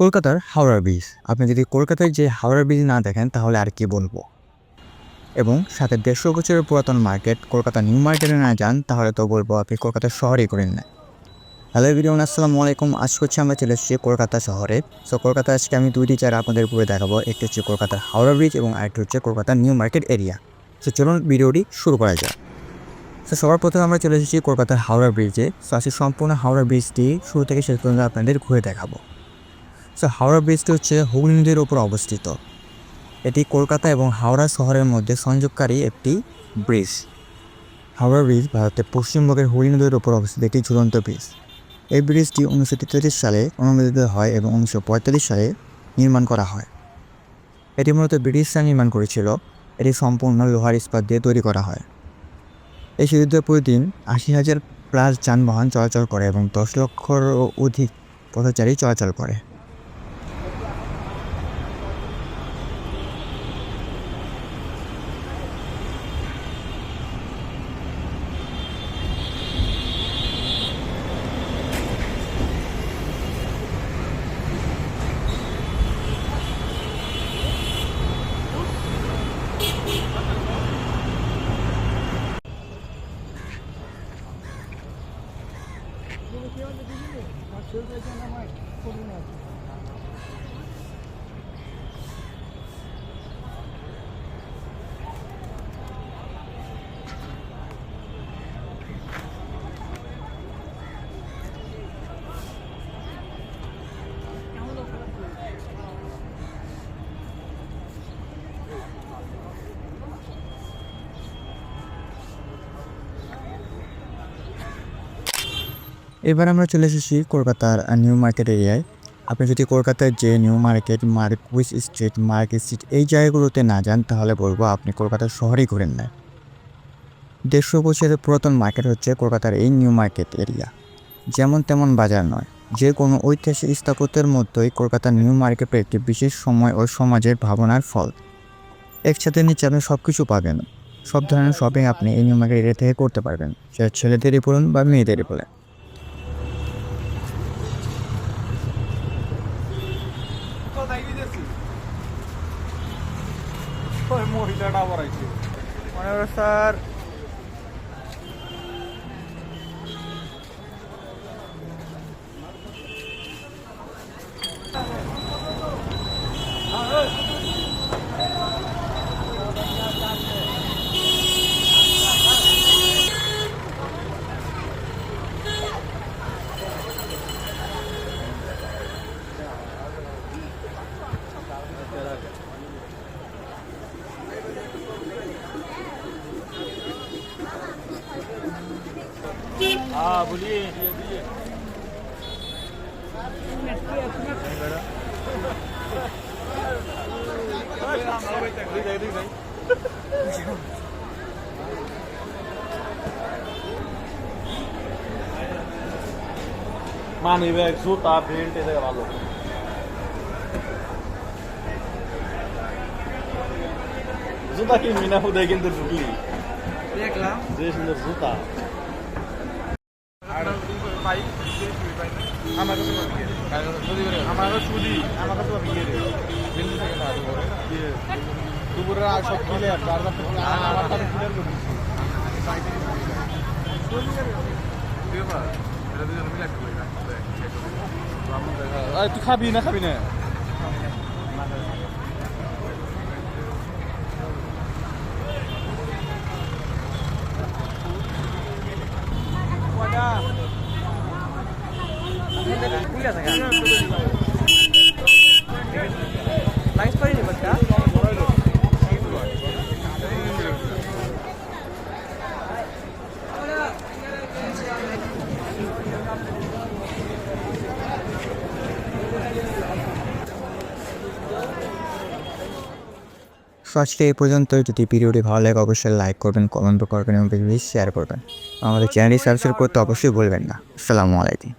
কলকাতার হাওড়া ব্রিজ আপনি যদি কলকাতায় যে হাওড়া ব্রিজ না দেখেন, তাহলে আর কি বলব? এবং সাথে দেড়শো বছরের পুরাতন মার্কেট কলকাতা নিউ মার্কেটে না যান, তাহলে তো বলব আপনি কলকাতা শহরেই করেন না হ্যালো ভিডিও আসসালামু আলাইকুম। আজ করছি আমরা চলে এসেছি কলকাতা শহরে। সো কলকাতা আজকে আমি দুইটি জায়গা আপনাদের উপরে দেখাবো। একটি হচ্ছে কলকাতার হাওড়া ব্রিজ এবং আরেকটি হচ্ছে কলকাতার নিউ মার্কেট এরিয়া সো চলুন ভিডিওটি শুরু করা যাক। সো সবার প্রথমে আমরা চলে এসেছি কলকাতার হাওড়া ব্রিজে সো আজকে সম্পূর্ণ হাওড়া ব্রিজটি শুরু থেকে শেষ পর্যন্ত আপনাদের ঘুরে দেখাবো। সো হাওড়া ব্রিজটি হচ্ছে হুগলি নদীর ওপর অবস্থিত। এটি কলকাতা এবং হাওড়া শহরের মধ্যে সংযোগকারী একটি ব্রিজ। হাওড়া ব্রিজ ভারতের পশ্চিমবঙ্গের হুগলি নদীর ওপর অবস্থিত একটি ঝুলন্ত ব্রিজ। এই ব্রিজটি উনিশশো তেতাল্লিশ সালে অনুমোদিত হয় এবং উনিশশো পঁয়তাল্লিশ সালে নির্মাণ করা হয়। এটি মূলত ব্রিটিশরা নির্মাণ করেছিল। এটি সম্পূর্ণ লোহার ইস্পাত দিয়ে তৈরি করা হয়। এই সেতুতে প্রতিদিন আশি হাজার প্লাস যানবাহন চলাচল করে এবং দশ লক্ষরও অধিক পথচারী চলাচল করে। শরীরের জন্য আমার করুন আছে এবার আমরা চলে এসেছি কলকাতার নিউ মার্কেট এরিয়ায় আপনি যদি কলকাতার যে new market mark Marquis street market street এই জায়গাগুলোতে না যান, তাহলে বলব আপনি কলকাতার শহরেই ঘুরেন না। দেড়শো বছরের পুরাতন মার্কেট হচ্ছে কলকাতার এই নিউ মার্কেট এরিয়া যেমন তেমন বাজার নয়, যে কোনো ঐতিহাসিক স্থাপত্যের মধ্যেই কলকাতার নিউ মার্কেট একটি বিশেষ সময় ও সমাজের ভাবনার ফল। একসাথে নিচে আপনি সব কিছু পাবেন। সব ধরনের শপিং আপনি এই নিউ মার্কেট এরিয়া থেকে করতে পারবেন। সেটা ছেলেদেরই বলুন বা মেয়েদেরই বলেন। মহিলাটা আবার আছে মনে করো স্যার हाँ बोलिए মানি ব্যাগ জুতা বেল্ট এদের ভালো জুতা কিনবি না হুদয় কিন্তু ঢুকলি দেখলাম যে সুন্দর জুতা আমার কাছে আমার কাছে সুদি আমার কাছে বিয়ে রে বিন্দু থেকে না দুপুরে? দুপুরে আর সব কিলে আর চার আমার তার ক্লিয়ার করে তুই খাবি না খাবি না? সো আজকে এই পর্যন্ত যদি ভিডিওটি ভালো লাগে, অবশ্যই লাইক করবেন কমেন্ট করবেন এবং শেয়ার করবেন। আমাদের চ্যানেলটি সাবস্ক্রাইব করতে অবশ্যই ভুলবেন না। আসসালামু আলাইকুম।